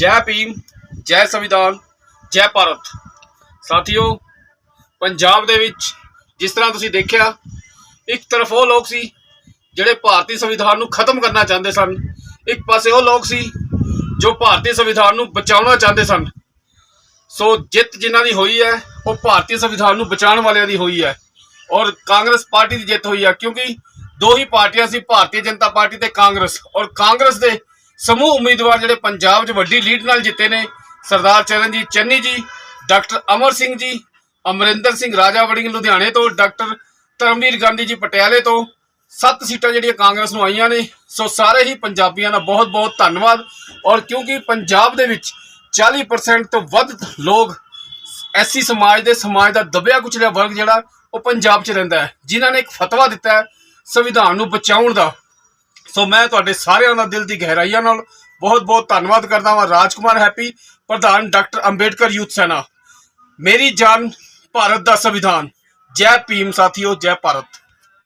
ਜੈ ਭੀਮ, ਜੈ ਸੰਵਿਧਾਨ, ਜੈ ਭਾਰਤ। ਸਾਥੀਓ, ਪੰਜਾਬ ਦੇ ਵਿੱਚ ਜਿਸ ਤਰ੍ਹਾਂ ਤੁਸੀਂ ਦੇਖਿਆ, ਇੱਕ ਤਰਫ ਉਹ ਲੋਕ ਸੀ ਜਿਹੜੇ ਭਾਰਤੀ ਸੰਵਿਧਾਨ ਨੂੰ ਖਤਮ ਕਰਨਾ ਚਾਹੁੰਦੇ ਸਨ। ਇੱਕ ਪਾਸੇ ਉਹ ਲੋਕ ਸੀ ਜੋ ਭਾਰਤੀ ਸੰਵਿਧਾਨ ਨੂੰ ਬਚਾਉਣਾ ਚਾਹੁੰਦੇ ਸਨ। ਸੋ ਜਿੱਤ ਜਿਨ੍ਹਾਂ ਦੀ ਹੋਈ ਹੈ, ਉਹ ਭਾਰਤੀ ਸੰਵਿਧਾਨ ਨੂੰ ਬਚਾਉਣ ਵਾਲਿਆਂ ਦੀ ਹੋਈ ਹੈ। ਔਰ ਕਾਂਗਰਸ ਪਾਰਟੀ ਦੀ ਜਿੱਤ ਹੋਈ ਹੈ, ਕਿਉਂਕਿ ਦੋ ਹੀ ਪਾਰਟੀਆਂ ਸੀ, ਭਾਰਤੀ ਜਨਤਾ ਪਾਰਟੀ ਤੇ ਕਾਂਗਰਸ। ਔਰ ਕਾਂਗਰਸ ਦੇ ਸਮੂਹ ਉਮੀਦਵਾਰ ਜਿਹੜੇ ਪੰਜਾਬ 'ਚ ਵੱਡੀ ਲੀਡ ਨਾਲ ਜਿੱਤੇ ਨੇ, ਸਰਦਾਰ ਚਰਨਜੀਤ ਚੰਨੀ ਜੀ, ਡਾਕਟਰ ਅਮਰ ਸਿੰਘ ਜੀ, ਅਮਰਿੰਦਰ ਸਿੰਘ ਰਾਜਾ ਵੜਿੰਗ ਲੁਧਿਆਣੇ ਤੋਂ, ਡਾਕਟਰ ਧਰਮਵੀਰ ਗਾਂਧੀ ਜੀ ਪਟਿਆਲੇ ਤੋਂ, ਸੱਤ ਸੀਟਾਂ ਜਿਹੜੀਆਂ ਕਾਂਗਰਸ ਨੂੰ ਆਈਆਂ ਨੇ, ਸੋ ਸਾਰੇ ਹੀ ਪੰਜਾਬੀਆਂ ਦਾ ਬਹੁਤ ਬਹੁਤ ਧੰਨਵਾਦ। ਔਰ ਕਿਉਂਕਿ ਪੰਜਾਬ ਦੇ ਵਿੱਚ 40% ਤੋਂ ਵੱਧ ਲੋਕ ਐਸੀ ਸਮਾਜ ਦੇ, ਸਮਾਜ ਦਾ ਦਬਿਆ ਕੁਚਲਿਆ ਵਰਗ ਜਿਹੜਾ, ਉਹ ਪੰਜਾਬ 'ਚ ਰਹਿੰਦਾ ਹੈ, ਜਿਨ੍ਹਾਂ ਨੇ ਇੱਕ ਫਤਵਾ ਦਿੱਤਾ ਹੈ ਸੰਵਿਧਾਨ ਨੂੰ ਬਚਾਉਣ ਦਾ। ਸੋ ਮੈਂ ਤੁਹਾਡੇ ਸਾਰਿਆਂ ਦਾ ਦਿਲ ਦੀ ਗਹਿਰਾਈਆਂ ਨਾਲ ਬਹੁਤ ਬਹੁਤ ਧੰਨਵਾਦ ਕਰਦਾ ਹਾਂ ਰਾਜਕੁਮਾਰ ਹੈਪੀ, ਪ੍ਰਧਾਨ ਡਾਕਟਰ ਅੰਬੇਡਕਰ ਯੂਥ ਸੈਨਾ। ਮੇਰੀ ਜਾਨ ਭਾਰਤ ਦਾ ਸੰਵਿਧਾਨ। ਜੈ ਭੀਮ, ਸਾਥੀਓ, ਜੈ ਭਾਰਤ।